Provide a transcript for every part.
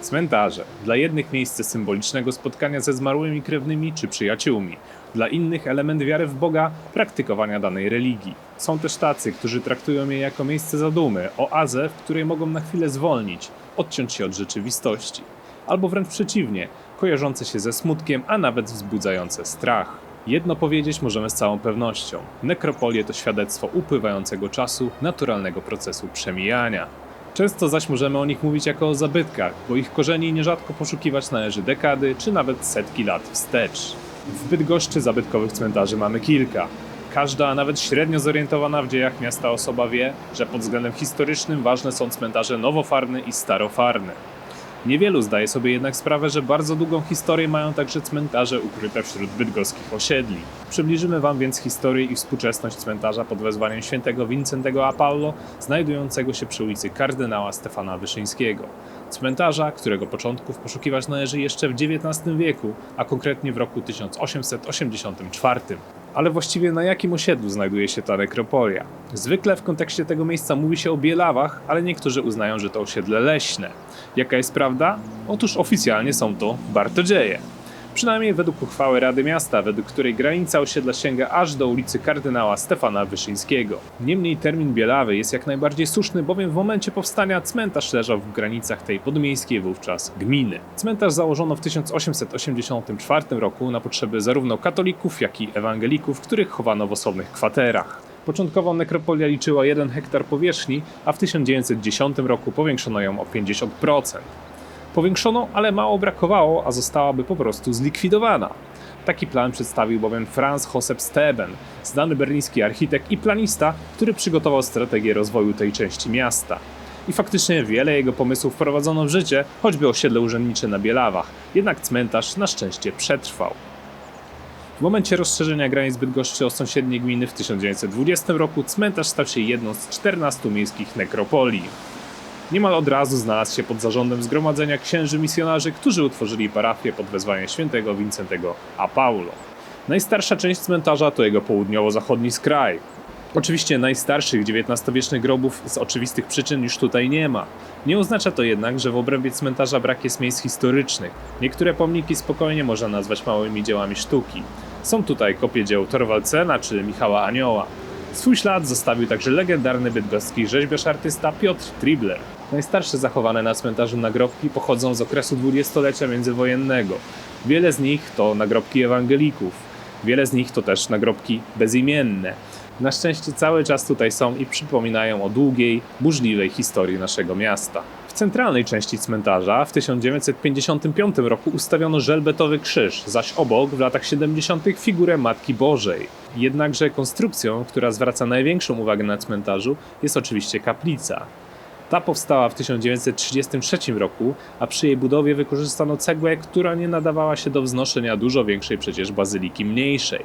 Cmentarze. Dla jednych miejsce symbolicznego spotkania ze zmarłymi krewnymi czy przyjaciółmi. Dla innych element wiary w Boga, praktykowania danej religii. Są też tacy, którzy traktują je jako miejsce zadumy, oazę, w której mogą na chwilę zwolnić, odciąć się od rzeczywistości. Albo wręcz przeciwnie, kojarzące się ze smutkiem, a nawet wzbudzające strach. Jedno powiedzieć możemy z całą pewnością. Nekropolie to świadectwo upływającego czasu, naturalnego procesu przemijania. Często zaś możemy o nich mówić jako o zabytkach, bo ich korzeni nierzadko poszukiwać należy dekady czy nawet setki lat wstecz. W Bydgoszczy zabytkowych cmentarzy mamy kilka. Każda, nawet średnio zorientowana w dziejach miasta osoba wie, że pod względem historycznym ważne są cmentarze nowofarne i starofarne. Niewielu zdaje sobie jednak sprawę, że bardzo długą historię mają także cmentarze ukryte wśród bydgoskich osiedli. Przybliżymy Wam więc historię i współczesność cmentarza pod wezwaniem świętego Wincentego a Paulo, znajdującego się przy ulicy kardynała Stefana Wyszyńskiego. Cmentarza, którego początków poszukiwać należy jeszcze w XIX wieku, a konkretnie w roku 1884. Ale właściwie na jakim osiedlu znajduje się ta nekropolia? Zwykle w kontekście tego miejsca mówi się o Bielawach, ale niektórzy uznają, że to osiedle leśne. Jaka jest prawda? Otóż oficjalnie są to Bartodzieje. Przynajmniej według uchwały Rady Miasta, według której granica osiedla sięga aż do ulicy kardynała Stefana Wyszyńskiego. Niemniej termin Bielawy jest jak najbardziej słuszny, bowiem w momencie powstania cmentarz leżał w granicach tej podmiejskiej wówczas gminy. Cmentarz założono w 1884 roku na potrzeby zarówno katolików, jak i ewangelików, których chowano w osobnych kwaterach. Początkowo nekropolia liczyła 1 hektar powierzchni, a w 1910 roku powiększono ją o 50%. Powiększono, ale mało brakowało, a zostałaby po prostu zlikwidowana. Taki plan przedstawił bowiem Franz Josep Steben, znany berliński architekt i planista, który przygotował strategię rozwoju tej części miasta. I faktycznie wiele jego pomysłów wprowadzono w życie, choćby osiedle urzędnicze na Bielawach, jednak cmentarz na szczęście przetrwał. W momencie rozszerzenia granic Bydgoszczy o sąsiednie gminy w 1920 roku cmentarz stał się jedną z 14 miejskich nekropolii. Niemal od razu znalazł się pod zarządem zgromadzenia księży misjonarzy, którzy utworzyli parafię pod wezwaniem świętego Wincentego a Paulo. Najstarsza część cmentarza to jego południowo-zachodni skraj. Oczywiście najstarszych XIX-wiecznych grobów z oczywistych przyczyn już tutaj nie ma. Nie oznacza to jednak, że w obrębie cmentarza brak jest miejsc historycznych. Niektóre pomniki spokojnie można nazwać małymi dziełami sztuki. Są tutaj kopie dzieł Torwaldcena czy Michała Anioła. Swój ślad zostawił także legendarny bydgoski rzeźbiarz artysta Piotr Tribler. Najstarsze zachowane na cmentarzu nagrobki pochodzą z okresu dwudziestolecia międzywojennego. Wiele z nich to nagrobki ewangelików, wiele z nich to też nagrobki bezimienne. Na szczęście cały czas tutaj są i przypominają o długiej, burzliwej historii naszego miasta. W centralnej części cmentarza w 1955 roku ustawiono żelbetowy krzyż, zaś obok w latach 70. figurę Matki Bożej. Jednakże konstrukcją, która zwraca największą uwagę na cmentarzu, jest oczywiście kaplica. Ta powstała w 1933 roku, a przy jej budowie wykorzystano cegłę, która nie nadawała się do wznoszenia dużo większej przecież bazyliki mniejszej.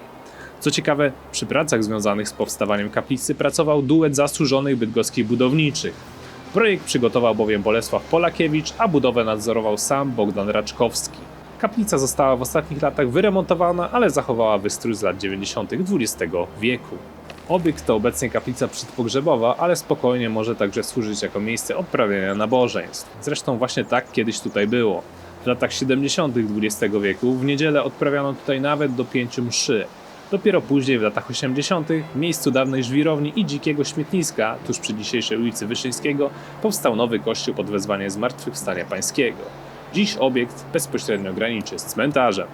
Co ciekawe, przy pracach związanych z powstawaniem kaplicy pracował duet zasłużonych bydgoskich budowniczych. Projekt przygotował bowiem Bolesław Polakiewicz, a budowę nadzorował sam Bogdan Raczkowski. Kaplica została w ostatnich latach wyremontowana, ale zachowała wystrój z lat 90. XX wieku. Obiekt to obecnie kaplica przedpogrzebowa, ale spokojnie może także służyć jako miejsce odprawiania nabożeństw. Zresztą właśnie tak kiedyś tutaj było. W latach 70. XX wieku w niedzielę odprawiano tutaj nawet do pięciu mszy. Dopiero później, w latach 80., w miejscu dawnej żwirowni i dzikiego śmietniska, tuż przy dzisiejszej ulicy Wyszyńskiego, powstał nowy kościół pod wezwaniem Zmartwychwstania Pańskiego. Dziś obiekt bezpośrednio graniczy z cmentarzem.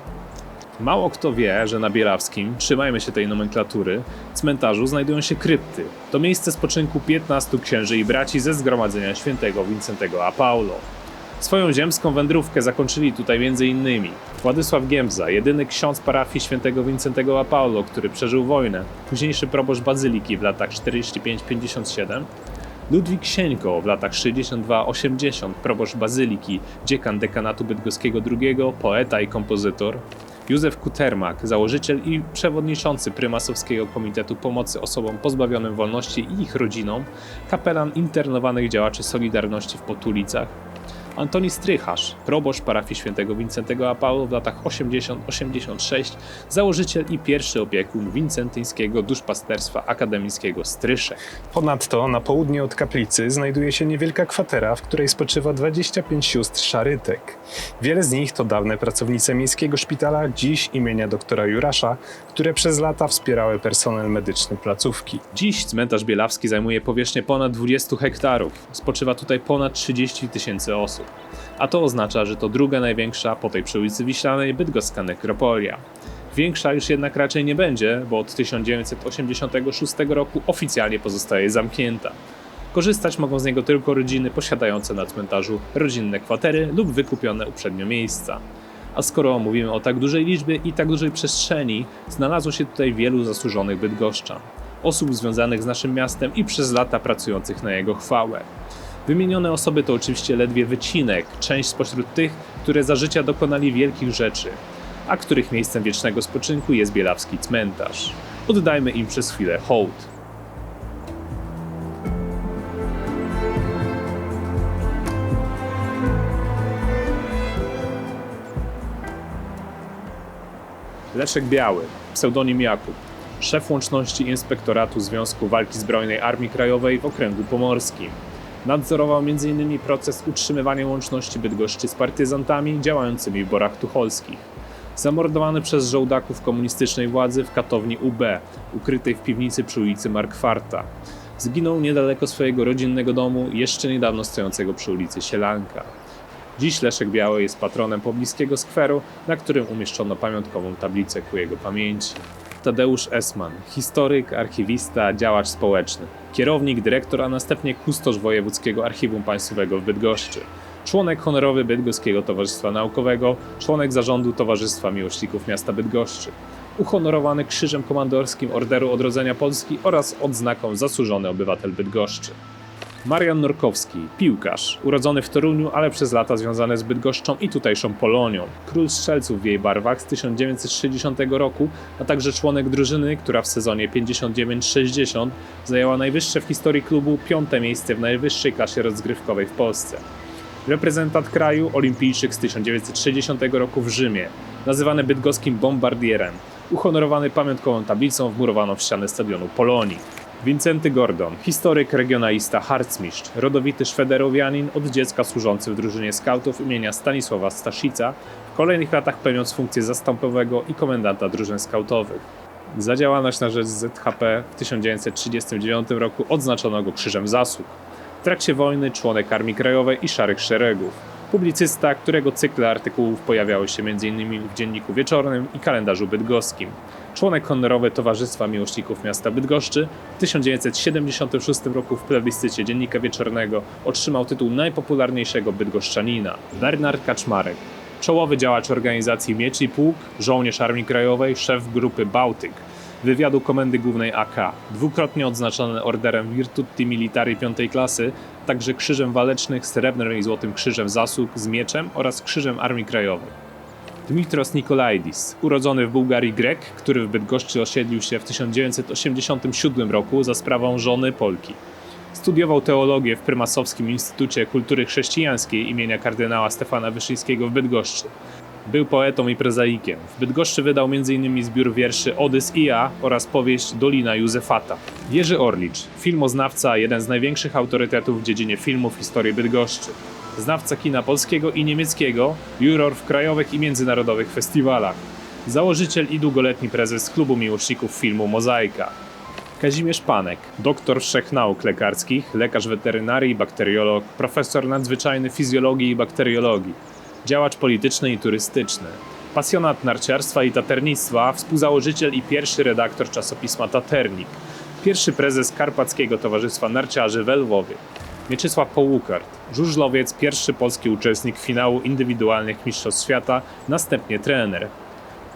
Mało kto wie, że na Bierawskim, trzymajmy się tej nomenklatury, cmentarzu znajdują się krypty. To miejsce spoczynku 15 księży i braci ze zgromadzenia świętego Wincentego a Paulo. Swoją ziemską wędrówkę zakończyli tutaj m.in. Władysław Giemza, jedyny ksiądz parafii świętego Wincentego a Paulo, który przeżył wojnę, późniejszy proboszcz bazyliki w latach 45-57, Ludwik Sieńko w latach 62-80, proboszcz bazyliki, dziekan dekanatu bydgoskiego II, poeta i kompozytor, Józef Kutermak, założyciel i przewodniczący prymasowskiego Komitetu Pomocy Osobom Pozbawionym Wolności i ich rodzinom, kapelan internowanych działaczy Solidarności w Potulicach, Antoni Strycharz, proboszcz parafii świętego Wincentego Apaulu w latach 80-86, założyciel i pierwszy opiekun wincentyńskiego duszpasterstwa akademickiego Stryszek. Ponadto na południe od kaplicy znajduje się niewielka kwatera, w której spoczywa 25 sióstr szarytek. Wiele z nich to dawne pracownice miejskiego szpitala, dziś imienia doktora Jurasza, które przez lata wspierały personel medyczny placówki. Dziś cmentarz bielawski zajmuje powierzchnię ponad 20 hektarów. Spoczywa tutaj ponad 30 tysięcy osób. A to oznacza, że to druga największa po tej przy ulicy Wiślanej bydgoska nekropolia. Większa już jednak raczej nie będzie, bo od 1986 roku oficjalnie pozostaje zamknięta. Korzystać mogą z niego tylko rodziny posiadające na cmentarzu rodzinne kwatery lub wykupione uprzednio miejsca. A skoro mówimy o tak dużej liczbie i tak dużej przestrzeni, znalazło się tutaj wielu zasłużonych bydgoszczan. Osób związanych z naszym miastem i przez lata pracujących na jego chwałę. Wymienione osoby to oczywiście ledwie wycinek, część spośród tych, które za życia dokonali wielkich rzeczy, a których miejscem wiecznego spoczynku jest bielawski cmentarz. Oddajmy im przez chwilę hołd. Leszek Biały, pseudonim Jakub, szef łączności Inspektoratu Związku Walki Zbrojnej Armii Krajowej w Okręgu Pomorskim. Nadzorował m.in. proces utrzymywania łączności Bydgoszczy z partyzantami działającymi w Borach Tucholskich. Zamordowany przez żołdaków komunistycznej władzy w katowni UB, ukrytej w piwnicy przy ulicy Markwarta. Zginął niedaleko swojego rodzinnego domu, jeszcze niedawno stojącego przy ulicy Sielanka. Dziś Leszek Biały jest patronem pobliskiego skweru, na którym umieszczono pamiątkową tablicę ku jego pamięci. Tadeusz Esman, historyk, archiwista, działacz społeczny, kierownik, dyrektor, a następnie kustosz Wojewódzkiego Archiwum Państwowego w Bydgoszczy, członek honorowy Bydgoskiego Towarzystwa Naukowego, członek zarządu Towarzystwa Miłośników Miasta Bydgoszczy, uhonorowany Krzyżem Komandorskim Orderu Odrodzenia Polski oraz odznaką Zasłużony Obywatel Bydgoszczy. Marian Norkowski, piłkarz, urodzony w Toruniu, ale przez lata związany z Bydgoszczą i tutejszą Polonią. Król strzelców w jej barwach z 1960 roku, a także członek drużyny, która w sezonie 59-60 zajęła najwyższe w historii klubu piąte miejsce w najwyższej klasie rozgrywkowej w Polsce. Reprezentant kraju, olimpijczyk z 1960 roku w Rzymie, nazywany bydgoskim bombardierem, uhonorowany pamiątkową tablicą wmurowaną w ścianę stadionu Polonii. Wincenty Gordon, historyk, regionalista, harcmistrz, rodowity szwederowianin, od dziecka służący w drużynie skautów imienia Stanisława Staszica, w kolejnych latach pełniąc funkcję zastępowego i komendanta drużyn skautowych. Za działalność na rzecz ZHP w 1939 roku odznaczono go Krzyżem Zasług. W trakcie wojny członek Armii Krajowej i Szarych Szeregów. Publicysta, którego cykle artykułów pojawiały się m.in. w Dzienniku Wieczornym i Kalendarzu Bydgoskim. Członek honorowy Towarzystwa Miłośników Miasta Bydgoszczy. W 1976 roku w plebiscycie Dziennika Wieczornego otrzymał tytuł najpopularniejszego bydgoszczanina. Bernard Kaczmarek. Czołowy działacz organizacji Miecz i Pułk, żołnierz Armii Krajowej, szef grupy Bałtyk, wywiadu Komendy Głównej AK, dwukrotnie odznaczony orderem Virtuti Militari piątej klasy, także Krzyżem Walecznych, Srebrnym i Złotym Krzyżem Zasług z mieczem oraz Krzyżem Armii Krajowej. Dmitros Nikolaidis, urodzony w Bułgarii Grek, który w Bydgoszczy osiedlił się w 1987 roku za sprawą żony Polki. Studiował teologię w Prymasowskim Instytucie Kultury Chrześcijańskiej imienia kardynała Stefana Wyszyńskiego w Bydgoszczy. Był poetą i prozaikiem. W Bydgoszczy wydał m.in. zbiór wierszy Odys i ja oraz powieść Dolina Józefata. Jerzy Orlicz, filmoznawca, jeden z największych autorytetów w dziedzinie filmu w historii Bydgoszczy. Znawca kina polskiego i niemieckiego, juror w krajowych i międzynarodowych festiwalach. Założyciel i długoletni prezes Klubu Miłośników Filmu Mozaika. Kazimierz Panek, doktor wszech nauk lekarskich, lekarz weterynarii, bakteriolog, profesor nadzwyczajny fizjologii i bakteriologii, działacz polityczny i turystyczny, pasjonat narciarstwa i taternictwa, współzałożyciel i pierwszy redaktor czasopisma Taternik, pierwszy prezes Karpackiego Towarzystwa Narciarzy w Lwowie, Mieczysław Połukart, żużlowiec, pierwszy polski uczestnik finału indywidualnych Mistrzostw Świata, następnie trener.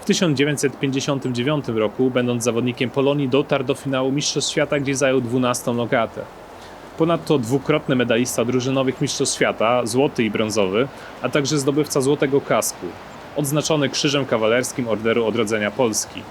W 1959 roku, będąc zawodnikiem Polonii, dotarł do finału Mistrzostw Świata, gdzie zajął 12 lokatę. Ponadto dwukrotny medalista drużynowych Mistrzostw Świata, złoty i brązowy, a także zdobywca złotego kasku, odznaczony Krzyżem Kawalerskim Orderu Odrodzenia Polski.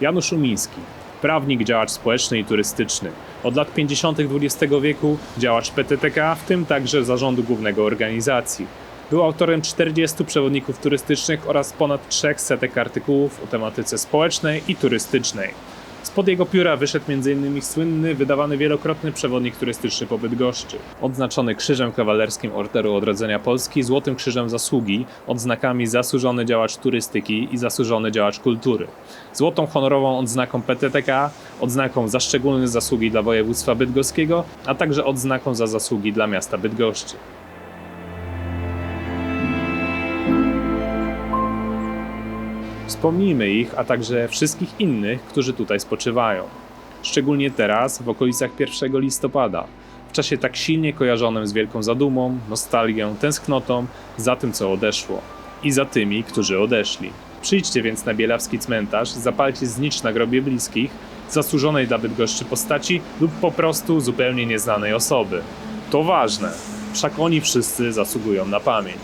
Janusz Umiński, Prawnik, działacz społeczny i turystyczny. Od lat 50. XX wieku działacz PTTK, w tym także zarządu głównego organizacji. Był autorem 40 przewodników turystycznych oraz ponad 300 artykułów o tematyce społecznej i turystycznej. Spod jego pióra wyszedł m.in. słynny, wydawany wielokrotny przewodnik turystyczny po Bydgoszczy. Odznaczony Krzyżem Kawalerskim Orderu Odrodzenia Polski, Złotym Krzyżem Zasługi, odznakami Zasłużony Działacz Turystyki i Zasłużony Działacz Kultury. Złotą Honorową odznaką PTTK, odznaką za szczególne zasługi dla województwa bydgoskiego, a także odznaką za zasługi dla miasta Bydgoszczy. Wspomnijmy ich, a także wszystkich innych, którzy tutaj spoczywają. Szczególnie teraz, w okolicach 1 listopada, w czasie tak silnie kojarzonym z wielką zadumą, nostalgią, tęsknotą za tym, co odeszło i za tymi, którzy odeszli. Przyjdźcie więc na Bielawski cmentarz, zapalcie znicz na grobie bliskich, zasłużonej dla Bydgoszczy postaci lub po prostu zupełnie nieznanej osoby. To ważne, wszak oni wszyscy zasługują na pamięć.